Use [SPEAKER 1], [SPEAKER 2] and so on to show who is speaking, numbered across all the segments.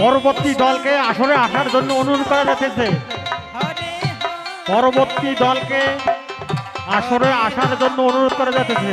[SPEAKER 1] পরবর্তী দলকে আসরে আসার জন্য অনুরোধ করা যাচ্ছে। পরবর্তী দলকে আসরে আসার জন্য অনুরোধ করা যাচ্ছে।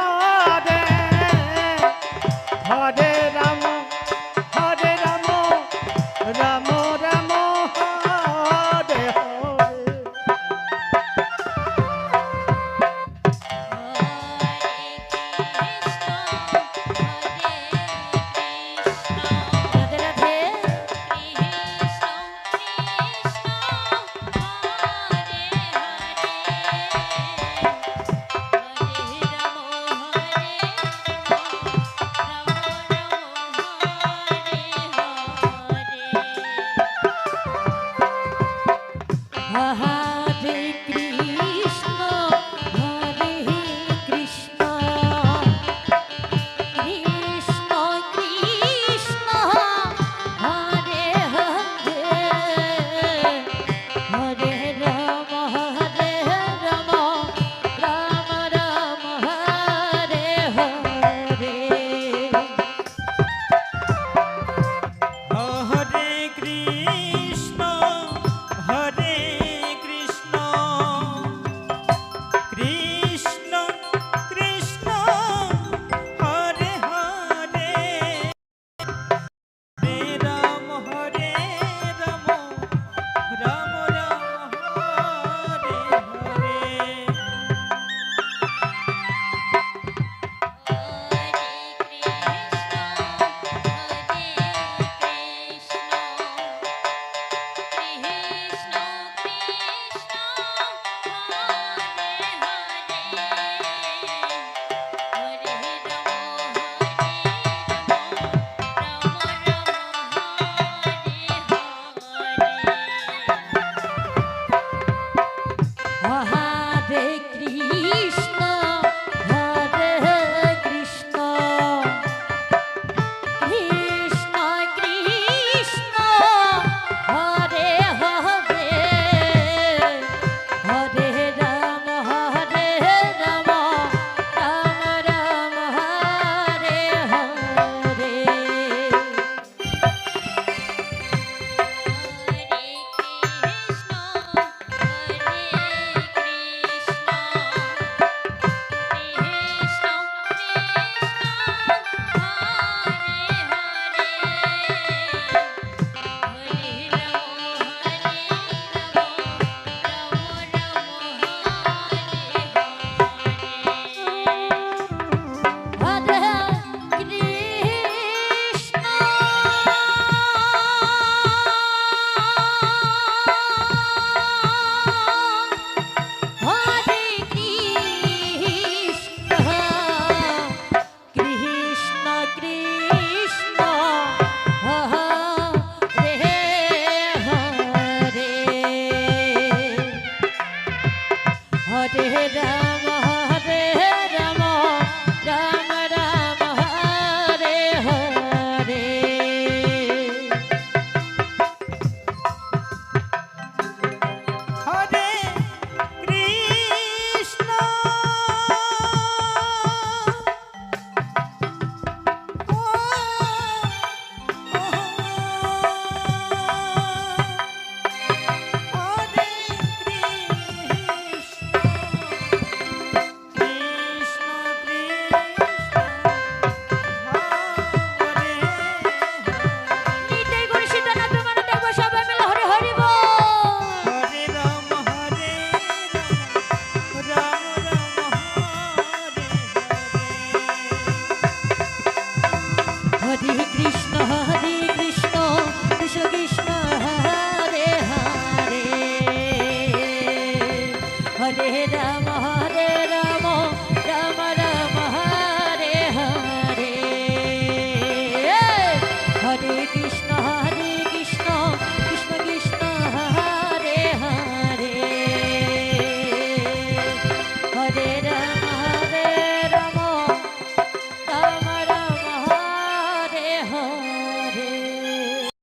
[SPEAKER 2] कृष्णः